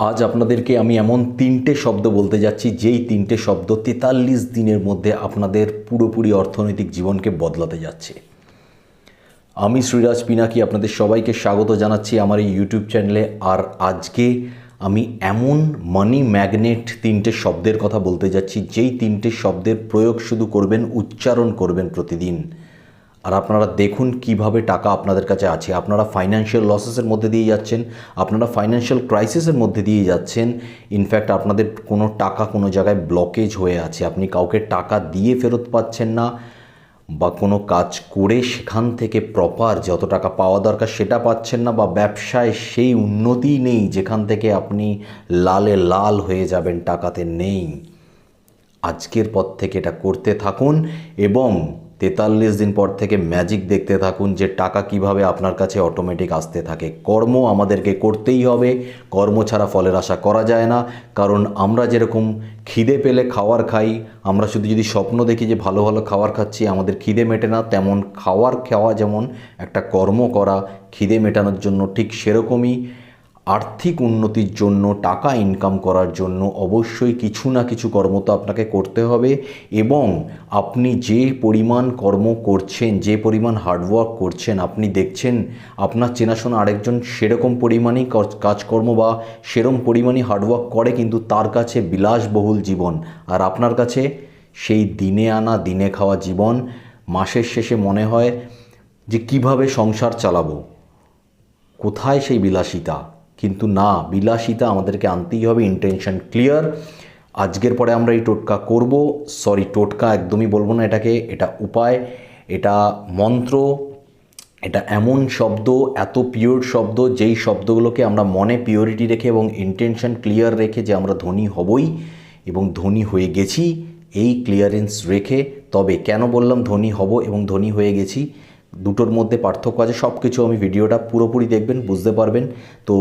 আজ আপনাদেরকে আমি এমন তিনটে শব্দ বলতে যাচ্ছি, যেই তিনটে শব্দ তেতাল্লিশ দিনের মধ্যে আপনাদের পুরোপুরি অর্থনৈতিক জীবনকে বদলাতে যাচ্ছে। আমি শ্রীরাজ পিনাকি আপনাদের সবাইকে স্বাগত জানাচ্ছি আমার এই ইউটিউব চ্যানেলে আর আজকে আমি এমন মানি ম্যাগনেট তিনটে শব্দের কথা বলতে যাচ্ছি, যেই তিনটে শব্দের প্রয়োগ শুধু করবেন, উচ্চারণ করবেন প্রতিদিন। আর আপনারা দেখুন কীভাবে টাকা আপনাদের কাছে আছে। আপনারা ফাইন্যান্সিয়াল লসেসের মধ্যে দিয়ে যাচ্ছেন, আপনারা ফাইন্যান্সিয়াল ক্রাইসিসের মধ্যে দিয়ে যাচ্ছেন। ইনফ্যাক্ট আপনাদের কোনো টাকা কোনো জায়গায় ব্লকেজ হয়ে আছে। আপনি কাউকে টাকা দিয়ে ফেরত পাচ্ছেন না বা কোনো কাজ করে সেখান থেকে প্রপার যত টাকা পাওয়া দরকার সেটা পাচ্ছেন না বা ব্যবসায় সেই উন্নতি নেই, যেখান থেকে আপনি লালে লাল হয়ে যাবেন, টাকাতে নেই। আজকের পর থেকে এটা করতে থাকুন এবং তেতাল্লিশ দিন পর থেকে ম্যাজিক দেখতে থাকুন যে টাকা কীভাবে আপনার কাছে অটোমেটিক আসতে থাকে। কর্ম আমাদেরকে করতেই হবে। কর্ম ছাড়া ফলের আশা করা যায় না। কারণ আমরা যেরকম খিদে পেলে খাওয়ার খাই, আমরা শুধু যদি স্বপ্ন দেখি যে ভালো ভালো খাবার খাচ্ছি, আমাদের খিদে মেটে না। তেমন খাওয়ার খাওয়া যেমন একটা কর্ম করা, খিদে মেটানোর জন্য ঠিক সেরকমই। আর্থিক উন্নতির জন্য, টাকা ইনকাম করার জন্য অবশ্যই কিছু না কিছু কর্ম তো আপনাকে করতে হবে এবং আপনি যে পরিমাণ কর্ম করছেন, যে পরিমাণ হার্ডওয়ার্ক করছেন, আপনি দেখছেন আপনার চেনাশোনা আরেকজন সেরকম পরিমাণই কাজ- কাজকর্ম বা সেরম পরিমাণই হার্ডওয়ার্ক করে কিন্তু তার কাছে বিলাসবহুল জীবন। আর আপনার কাছে সেই দিনে আনা, দিনে খাওয়া জীবন, মাসের শেষে মনে হয় যে কীভাবে সংসার চালাবো, কোথায় সেই বিলাসিতা? কিন্তু না, বিলাসিতা আমাদেরকে আনতেই হবে ইন্টেনশন ক্লিয়ার আজকের পরে আমরা এই টোটকা করব। সরি টোটকা একদমই বলব না এটাকে, এটা উপায়, এটা মন্ত্র, এটা এমন শব্দ, এত পিওর শব্দ, যেই শব্দগুলোকে আমরা মনে পিওরিটি রেখে এবং ইন্টেনশন ক্লিয়ার রেখে যে আমরা ধনী হবই এবং ধনী হয়ে গেছি, এই ক্লিয়ারেন্স রেখে, তবে কেন বললাম ধনী হব এবং ধনী হয়ে গেছি? দুটোর মধ্যে পার্থক্য আছে। সব কিছু আমি ভিডিওটা পুরোপুরি দেখবেন, বুঝতে পারবেন। তো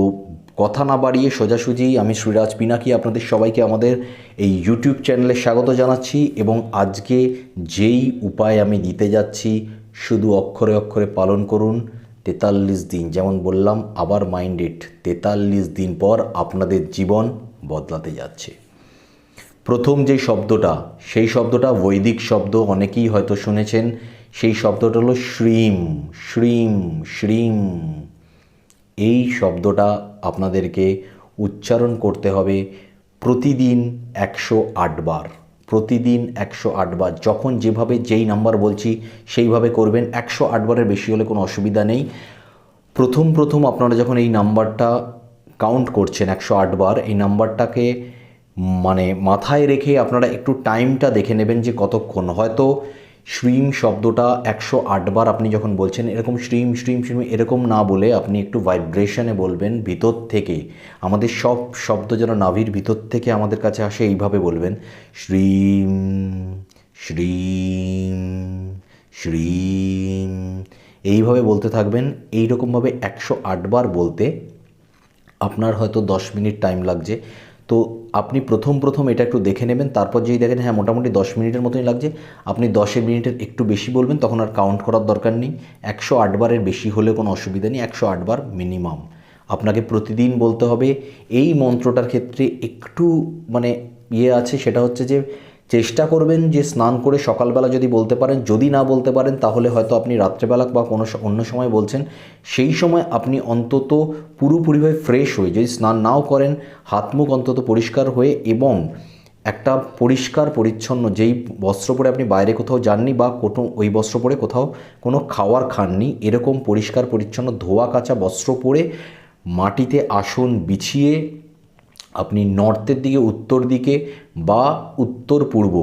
কথা না বাড়িয়ে সোজাসুজি আমি শ্রীরাজ পিনাকি আপনাদের সবাইকে আমাদের এই ইউটিউব চ্যানেলে স্বাগত জানাচ্ছি এবং আজকে যেই উপায় আমি দিতে যাচ্ছি, শুধু অক্ষরে অক্ষরে পালন করুন, তেতাল্লিশ দিন। যেমন বললাম, আবার মাইন্ডেড তেতাল্লিশ দিন পর আপনাদের জীবন বদলাতে যাচ্ছে। প্রথম যে শব্দটা, সেই শব্দটা বৈদিক শব্দ, অনেকেই হয়তো শুনেছেন। সেই শব্দটা হলো শ্রীম শ্রীম শ্রীম। এই শব্দটা আপনাদেরকে উচ্চারণ করতে হবে প্রতিদিন একশো আটবার প্রতিদিন একশো আটবার যখন যেভাবে যেই নাম্বার বলছি, সেইভাবে করবেন। একশো আটবারের বেশি হলে কোনো অসুবিধা নেই। প্রথম প্রথম আপনারা যখন এই নাম্বারটা কাউন্ট করছেন একশো আটবার এই নাম্বারটাকে মানে মাথায় রেখে আপনারা একটু টাইমটা দেখে নেবেন যে কতক্ষণ। হয়তো শ্রীম শব্দটা একশো আটবার আপনি যখন বলছেন, এরকম শ্রীম শ্রীম শ্রীম এরকম না বলে আপনি একটু ভাইব্রেশনে বলবেন, ভিতর থেকে আমাদের সব শব্দ যেন নাভির ভিতর থেকে আমাদের কাছে আসে, এইভাবে বলবেন, শ্রীম শ্রীম শ্রীম, এইভাবে বলতে থাকবেন, এইরকমভাবে একশো আটবার বলতে আপনার হয়তো দশ মিনিট টাইম লাগছে। তো আপনি প্রথম প্রথম এটা একটু দেখে নেবেন, তারপর যেই দেখেন হ্যাঁ মোটামুটি দশ মিনিটের মতোই লাগছে, আপনি দশের মিনিটের একটু বেশি বলবেন, তখন আর কাউন্ট করার দরকার নেই। একশো আটবারের বেশি হলে কোনো অসুবিধা নেই, একশো আটবার মিনিমাম আপনাকে প্রতিদিন বলতে হবে, এই মন্ত্রটার ক্ষেত্রে একটু মানে ইয়ে আছে, সেটা হচ্ছে যে চেষ্টা করবেন যে স্নান করে সকালবেলা যদি বলতে পারেন, যদি না বলতে পারেন, তাহলে হয়তো আপনি রাত্রেবেলা বা কোনো অন্য সময় বলছেন। সেই সময় আপনি অন্তত পুরোপুরিভাবে ফ্রেশ হয়ে যদি স্নান নাও করেন, হাত মুখ অন্তত পরিষ্কার হয়ে এবং একটা পরিষ্কার পরিচ্ছন্ন যেই বস্ত্র পরে আপনি বাইরে কোথাও যাননি বা কোনো ওই বস্ত্র পরে কোথাও কোনো খাওয়ার খাননি, এরকম পরিষ্কার পরিচ্ছন্ন ধোয়া কাচা বস্ত্র পরে মাটিতে আসন বিছিয়ে আপনি নর্থের দিকে, উত্তর দিকে বা উত্তর পূর্ব,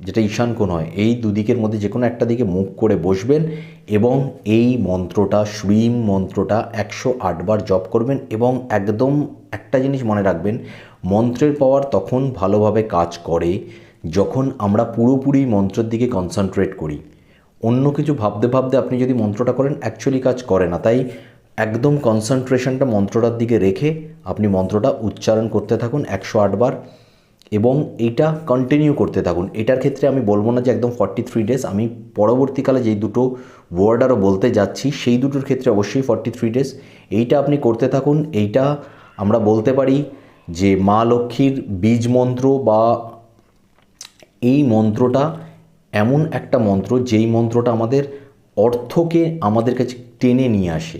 যেটা ঈশান কোণ হয়, এই দুদিকের মধ্যে যে কোনো একটা দিকে মুখ করে বসবেন এবং এই মন্ত্রটা শ্রীম মন্ত্রটা একশো আটবার জপ করবেন এবং একদম একটা জিনিস মনে রাখবেন, মন্ত্রের পাওয়ার তখন ভালোভাবে কাজ করে যখন আমরা পুরোপুরি মন্ত্রের দিকে কনসেন্ট্রেট করি। অন্য কিছু ভাবতে ভাবতে আপনি যদি মন্ত্রটা করেন অ্যাকচুয়ালি কাজ করে না। তাই একদম কনসেন্ট্রেশনটা মন্ত্রটার দিকে রেখে আপনি মন্ত্রটা উচ্চারণ করতে থাকুন একশো আটবার এবং এইটা কন্টিনিউ করতে থাকুন। এটার ক্ষেত্রে আমি বলব না যে একদম ফর্টি থ্রি ডেজ আমি পরবর্তীকালে যেই দুটো ওয়ার্ড আরও বলতে যাচ্ছি, সেই দুটোর ক্ষেত্রে অবশ্যই ফর্টি থ্রি ডেজ এইটা আপনি করতে থাকুন। এইটা আমরা বলতে পারি যে মা লক্ষ্মীর বীজ মন্ত্র বা এই মন্ত্রটা এমন একটা মন্ত্র যেই মন্ত্রটা আমাদের অর্থকে আমাদের কাছে টেনে নিয়ে আসে।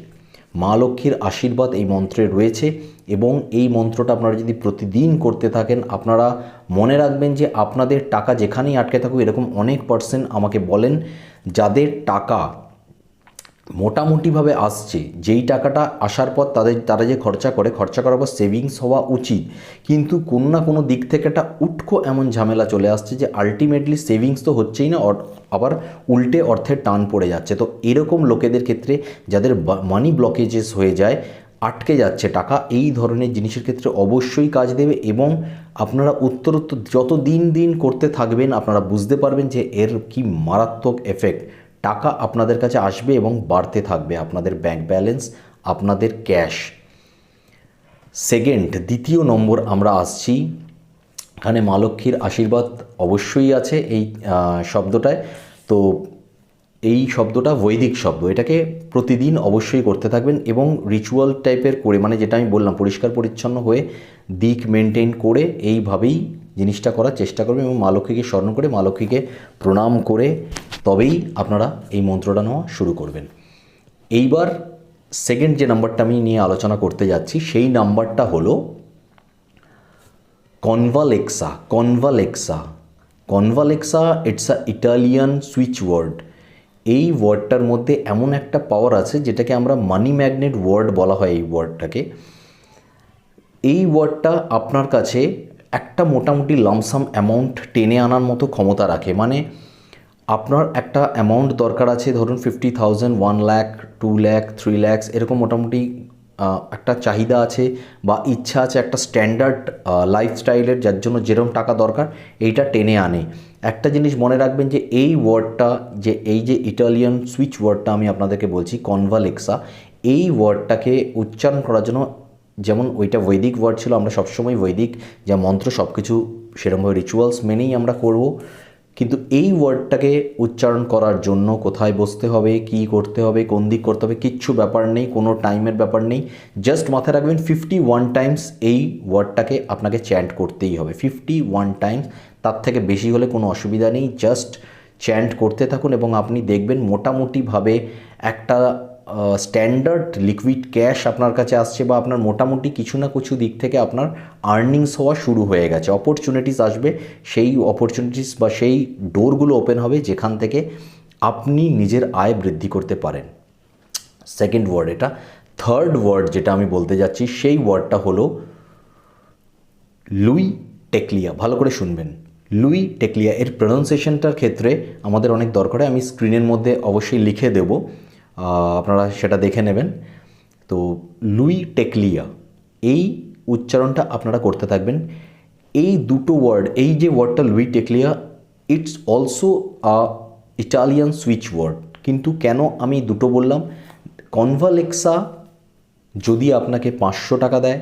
মা লক্ষ্মীর আশীর্বাদ এই মন্ত্রে রয়েছে এবং এই মন্ত্রটা আপনারা যদি প্রতিদিন করতে থাকেন, আপনারা মনে রাখবেন যে আপনাদের টাকা যেখানেই আটকে থাকুক, এরকম অনেক পার্সেন্ট আমাকে বলেন, যাদের টাকা মোটামুটিভাবে আসছে। যেই টাকাটা আসার পর তাদের, তারা যে খরচা করে, খরচা করার পর সেভিংস হওয়া উচিত। কিন্তু কোনো না কোনো দিক থেকে একটা উটকো এমন ঝামেলা চলে আসছে যে আলটিমেটলি সেভিংস তো হচ্ছেই না আবার উল্টে অর্থের টান পড়ে যাচ্ছে। তো এরকম লোকেদের ক্ষেত্রে যাদের মানি ব্লকেজেস হয়ে যায়, আটকে যাচ্ছে টাকা, এই ধরনের জিনিসের ক্ষেত্রে অবশ্যই কাজ দেবে এবং আপনারা উত্তরোত্তর যত দিন দিন করতে থাকবেন, আপনারা বুঝতে পারবেন যে এর কি মারাত্মক এফেক্ট টাকা আপনাদের কাছে আসবে এবং বাড়তে থাকবে আপনাদের ব্যাংক ব্যালেন্স আপনাদের ক্যাশ সেকেন্ড দ্বিতীয় নম্বর আমরা আসছি। এখানে মা লক্ষ্মীর আশীর্বাদ অবশ্যই আছে এই শব্দটায়। তো এই শব্দটা বৈদিক শব্দ, এটাকে প্রতিদিন অবশ্যই করতে থাকবেন এবং রিচুয়াল টাইপের করে মানে যেটা আমি বললাম, পরিষ্কার পরিচ্ছন্ন হয়ে দিক মেনটেন করে এইভাবেই জিনিসটা করার চেষ্টা করবেন এবং মা লক্ষ্মীকে স্মরণ করে, মা লক্ষ্মীকে প্রণাম করে তবেই আপনারা এই মন্ত্রটা নেওয়া শুরু করবেন। এইবার সেকেন্ড যে নাম্বারটা আমি নিয়ে আলোচনা করতে যাচ্ছি, সেই নাম্বারটা হলো কনভালেক্সা কনভালেক্সা কনভালেক্সা it's a Italian switch word এই ওয়ার্ডটার মধ্যে এমন একটা পাওয়ার আছে, যেটাকে আমরা মানি ম্যাগনেট ওয়ার্ড বলা হয় এই ওয়ার্ডটাকে এই ওয়ার্ডটা আপনার কাছে একটা মোটামুটি লামসাম অ্যামাউন্ট টেনে আনার মতো ক্ষমতা রাখে। মানে আপনার একটা অ্যামাউন্ট দরকার আছে, ধরুন fifty thousand one lakh two lakh three lakhs এরকম মোটামুটি একটা চাহিদা আছে বা ইচ্ছা আছে একটা স্ট্যান্ডার্ড লাইফস্টাইলের যার জন্য যেরকম টাকা দরকার, এইটা টেনে আনে। একটা জিনিস মনে রাখবেন যে, এই ওয়ার্ডটা যে, এই যে ইটালিয়ান সুইচ ওয়ার্ডটা আমি আপনাদেরকে বলছি কনভালেক্সা এই ওয়ার্ডটাকে উচ্চারণ করার জন্য যেমন ওইটা বৈদিক ওয়ার্ড ছিল, আমরা সবসময় বৈদিক যা মন্ত্র সব কিছু সেরকমভাবে রিচুয়ালস মেনেই আমরা করব। কিন্তু এই ওয়ার্ডটাকে উচ্চারণ করার জন্য কোথায় বসতে হবে, কি করতে হবে, কোন দিক করতে হবে, কিচ্ছু ব্যাপার নেই, কোনো টাইমের ব্যাপার নেই। জাস্ট মাথায় রাখবেন ফিফটি ওয়ান টাইমস এই ওয়ার্ডটাকে আপনাকে চ্যান্ট করতেই হবে। ফিফটি ওয়ান টাইমস তার থেকে বেশি হলে কোনো অসুবিধা নেই। জাস্ট চ্যান্ট করতে থাকুন এবং আপনি দেখবেন মোটামুটিভাবে একটা স্ট্যান্ডার্ড লিকুইড ক্যাশ আপনার কাছে আসছে বা আপনার মোটামুটি কিছু না কিছু দিক থেকে আপনার আর্নিংস হওয়া শুরু হয়ে গেছে। অপরচুনিটিস আসবে, সেই অপরচুনিটিস বা সেই ডোরগুলো ওপেন হবে যেখান থেকে আপনি নিজের আয় বৃদ্ধি করতে পারেন। সেকেন্ড ওয়ার্ড এটা। থার্ড ওয়ার্ড যেটা আমি বলতে যাচ্ছি, সেই ওয়ার্ডটা হলো লুই টেকলিয়া ভালো করে শুনবেন। লুই টেকলিয়া এর প্রনাউন্সিয়েশনটার ক্ষেত্রে আমাদের অনেক দরকার আমি স্ক্রিনের মধ্যে অবশ্যই লিখে দেব। আপনারা সেটা দেখে নেবেন। তো লুই টেকলিয়া, এই উচ্চারণটা আপনারা করতে থাকবেন। এই দুটো ওয়ার্ড এই যে ওয়ার্ডটা লুই টেকলিয়া it's also a Italian switch word কিন্তু কেন আমি দুটো বললাম? কনভালেক্সা যদি আপনাকে পাঁচশো টাকা দেয়,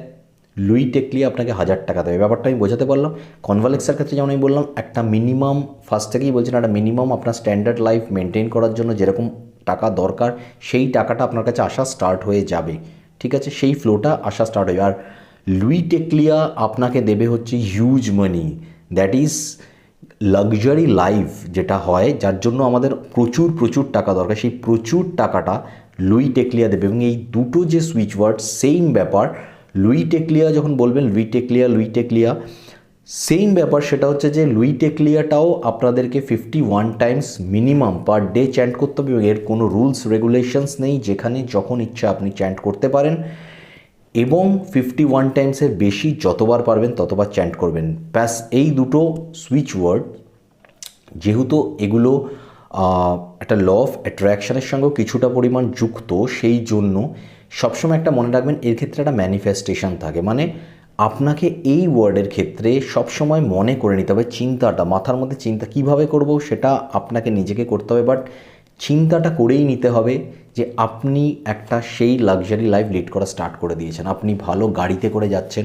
লুই টেকলি আপনাকে হাজার টাকা দেবে ব্যাপারটা আমি বোঝাতে পারলাম। কনভালেক্সার ক্ষেত্রে যেমন আমি বললাম, একটা মিনিমাম ফার্স্ট থেকেই বলছেন একটা মিনিমাম আপনার স্ট্যান্ডার্ড লাইফ মেনটেন করার জন্য যেরকম টাকা দরকার, সেই টাকাটা আপনার কাছে আসা স্টার্ট হয়ে যাবে। ঠিক আছে? সেই ফ্লোটা আসা স্টার্ট হয়ে আর লুই টেকলিয়া আপনাকে দেবে হচ্ছে huge money that is luxury life যেটা হয়, যার জন্য আমাদের প্রচুর প্রচুর টাকা দরকার। সেই প্রচুর টাকাটা লুই টেকলিয়া দেবে। এবং এই দুটো যে সুইচ ওয়ার্ড সেম ব্যাপার লুই টেকলিয়া যখন বলবেন লুই টেকলিয়া লুই টেকলিয়া সেম ব্যাপার, সেটা হচ্ছে যে লুই টেকলিয়াটাও আপনাদেরকে fifty one times minimum per day chant করতে হবে এর কোনো রুলস রেগুলেশনস নেই, যেখানে যখন ইচ্ছা আপনি চ্যান্ট করতে পারেন এবং ফিফটি ওয়ান টাইমসের বেশি যতবার পারবেন ততবার চ্যান্ট করবেন। ব্যাস, এই দুটো সুইচ ওয়ার্ড যেহেতু এগুলো একটা ল অফ অ্যাট্রাকশনের সঙ্গেও কিছুটা পরিমাণ যুক্ত, সেই জন্য সবসময় একটা মনে রাখবেন, এর ক্ষেত্রে একটা ম্যানিফেস্টেশন থাকে। মানে আপনাকে এই ওয়ার্ডের ক্ষেত্রে সবসময় মনে করে নিতে হবে চিন্তাটা, মাথার মধ্যে চিন্তা কীভাবে করব সেটা আপনাকে নিজেকে করতে হবে। বাট চিন্তাটা করেই নিতে হবে যে আপনি একটা সেই লাক্সারি লাইফ লিড করা স্টার্ট করে দিয়েছেন। আপনি ভালো গাড়িতে করে যাচ্ছেন,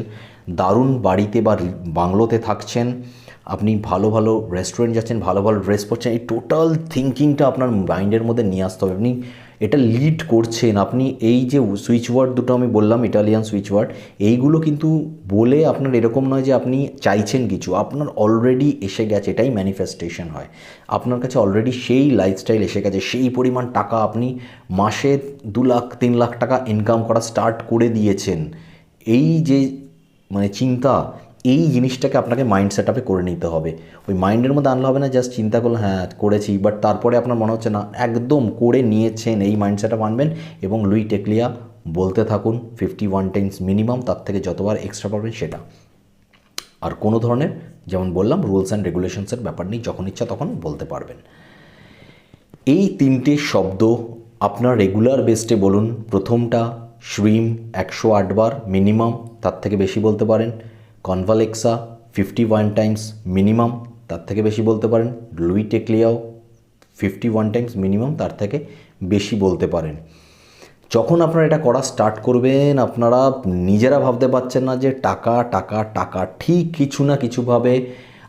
দারুণ বাড়িতে বা বাংলোতে থাকছেন আপনি ভালো ভালো রেস্টুরেন্ট যাচ্ছেন, ভালো ভালো ড্রেস পরছেন, এই টোটাল থিঙ্কিংটা আপনার মাইন্ডের মধ্যে নিয়ে আসতে হবে। আপনি এটা লিড করছেন, আপনি এই যে সুইচ ওয়ার্ড দুটো আমি বললাম ইটালিয়ান সুইচ ওয়ার্ড এইগুলো কিন্তু বলে আপনার এরকম নয় যে আপনি চাইছেন কিছু। আপনার অলরেডি এসে গেছে, এটাই ম্যানিফেস্টেশন হয়। আপনার কাছে অলরেডি সেই লাইফস্টাইল এসে গেছে, সেই পরিমাণ টাকা আপনি মাসে দু লাখ, তিন লাখ টাকা ইনকাম করা স্টার্ট করে দিয়েছেন। এই যে মানে চিন্তা এই জিনিসটাকে আপনাকে মাইন্ড সেট আপে করে নিতে হবে। ওই মাইন্ডের মধ্যে আনলে হবে না জাস্ট চিন্তা করলে হ্যাঁ করেছি। বাট তারপরে আপনার মনে হচ্ছে না, একদম করে নিয়েছেন, এই মাইন্ড সেট আপ আনবেন এবং লুই টেকলিয়া বলতে থাকুন ফিফটি ওয়ান টাইমস মিনিমাম তার থেকে যতবার এক্সট্রা পাবেন সেটা। আর কোনো ধরনের, যেমন বললাম রুলস অ্যান্ড রেগুলেশনসের ব্যাপার নেই, যখন ইচ্ছা তখন বলতে পারবেন। এই তিনটে শব্দ আপনার রেগুলার বেসটে বলুন, প্রথমটা শ্রিম একশো আটবার মিনিমাম তার থেকে বেশি বলতে পারেন। কনভালেক্সা ফিফটি ওয়ান টাইমস মিনিমাম তার থেকে বেশি বলতে পারেন। লুই টেকলিয়াও ফিফটি ওয়ান টাইমস মিনিমাম তার থেকে বেশি বলতে পারেন। যখন আপনারা এটা করা স্টার্ট করবেন, আপনারা নিজেরা ভাবতে পারছেন না যে টাকা টাকা টাকা, ঠিক কিছু না কিছুভাবে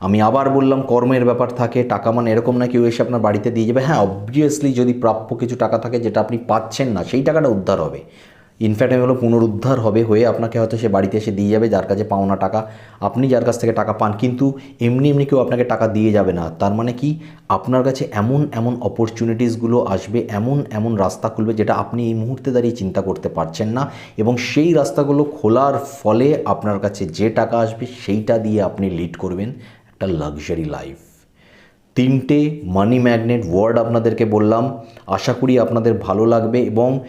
আমি আবার বললাম কর্মের ব্যাপার থাকে, টাকা মানে এরকম না কেউ এসে আপনার বাড়িতে দিয়ে যাবে। হ্যাঁ অবভিয়াসলি যদি প্রাপ্য কিছু টাকা থাকে যেটা আপনি পাচ্ছেন না, সেই টাকাটা উদ্ধার হবে। ইনফ্যাক্ট হলো পুনরুদ্ধার হবে হয়ে আপনাকে হয়তো সে বাড়িতে এসে দিয়ে যাবে, যার কাছে পাওনা টাকা। আপনি যার কাছ থেকে টাকা পান, কিন্তু এমনি এমনি কেউ আপনাকে টাকা দিয়ে যাবে না। তার মানে কি? আপনার কাছে এমন এমন অপরচুনিটিসগুলো আসবে, এমন এমন রাস্তা খুলবে যেটা আপনি এই মুহূর্তে দাঁড়িয়ে চিন্তা করতে পারছেন না। এবং সেই রাস্তাগুলো খোলার ফলে আপনার কাছে যে টাকা আসবে, সেইটা দিয়ে আপনি লিড করবেন একটা লাক্সারি লাইফ তিনটে মানি ম্যাগনেট ওয়ার্ড আপনাদেরকে বললাম। আশা করি আপনাদের ভালো লাগবে এবং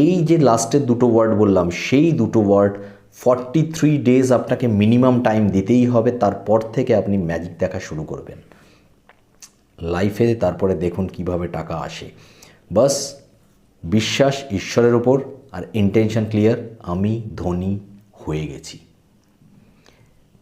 এই যে লাস্টের দুটো ওয়ার্ড বললাম, সেই দুটো ওয়ার্ড ফর্টি থ্রি ডেজ আপনাকে মিনিমাম টাইম দিতেই হবে, তারপর থেকে আপনি ম্যাজিক দেখা শুরু করবেন। লাইফে তারপরে দেখুন কীভাবে টাকা আসে। বাস, বিশ্বাস ঈশ্বরের ওপর আর ইন্টেনশন ক্লিয়ার আমি ধনী হয়ে গেছি।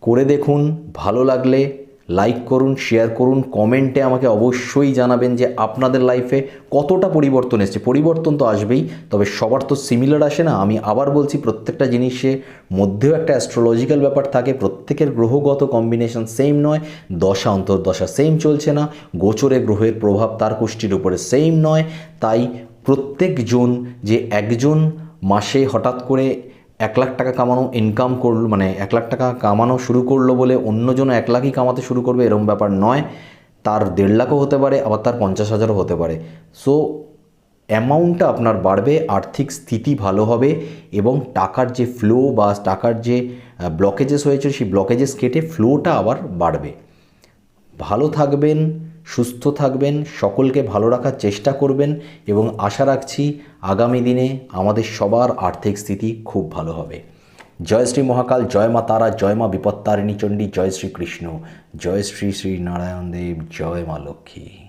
করে দেখুন, ভালো লাগলে লাইক করুন শেয়ার করুন কমেন্টে আমাকে অবশ্যই জানাবেন যে আপনাদের লাইফে কতটা পরিবর্তন এসছে। পরিবর্তন তো আসবেই, তবে সবার তো সিমিলার আসে না। আমি আবার বলছি, প্রত্যেকটা জিনিসের মধ্যেও একটা অ্যাস্ট্রোলজিক্যাল ব্যাপার থাকে। প্রত্যেকের গ্রহগত কম্বিনেশন সেম নয়। দশা, অন্তর্দশা সেম চলছে না। গোচরে গ্রহের প্রভাব তার কুষ্টির উপরে সেম নয়। তাই প্রত্যেকজন যে একজন মাসে হঠাৎ করে এক লাখ টাকা কামানো ইনকাম করল মানে এক লাখ টাকা কামানো শুরু করল বলে অন্যজন এক লাখই কামাতে শুরু করবে এরকম ব্যাপার নয়। তার দেড় লাখও হতে পারে, আবার তার পঞ্চাশ হাজারও হতে পারে। সো অ্যামাউন্টটা আপনার বাড়বে, আর্থিক স্থিতি ভালো হবে এবং টাকার যে ফ্লো বা টাকার যে ব্লকেজেস হয়েছে, সেই ব্লকেজেস কেটে ফ্লোটা আবার বাড়বে। ভালো থাকবেন সুস্থ থাকবেন, সকলকে ভালো রাখার চেষ্টা করবেন এবং আশা রাখছি আগামী দিনে আমাদের সবার আর্থিক স্থিতি খুব ভালো হবে। জয় শ্রী মহাকাল, জয় মা তারা, জয় মা বিপত্তারিণী চণ্ডী, জয় শ্রীকৃষ্ণ জয় শ্রী শ্রী নারায়ণ দেব, জয় মা লক্ষ্মী।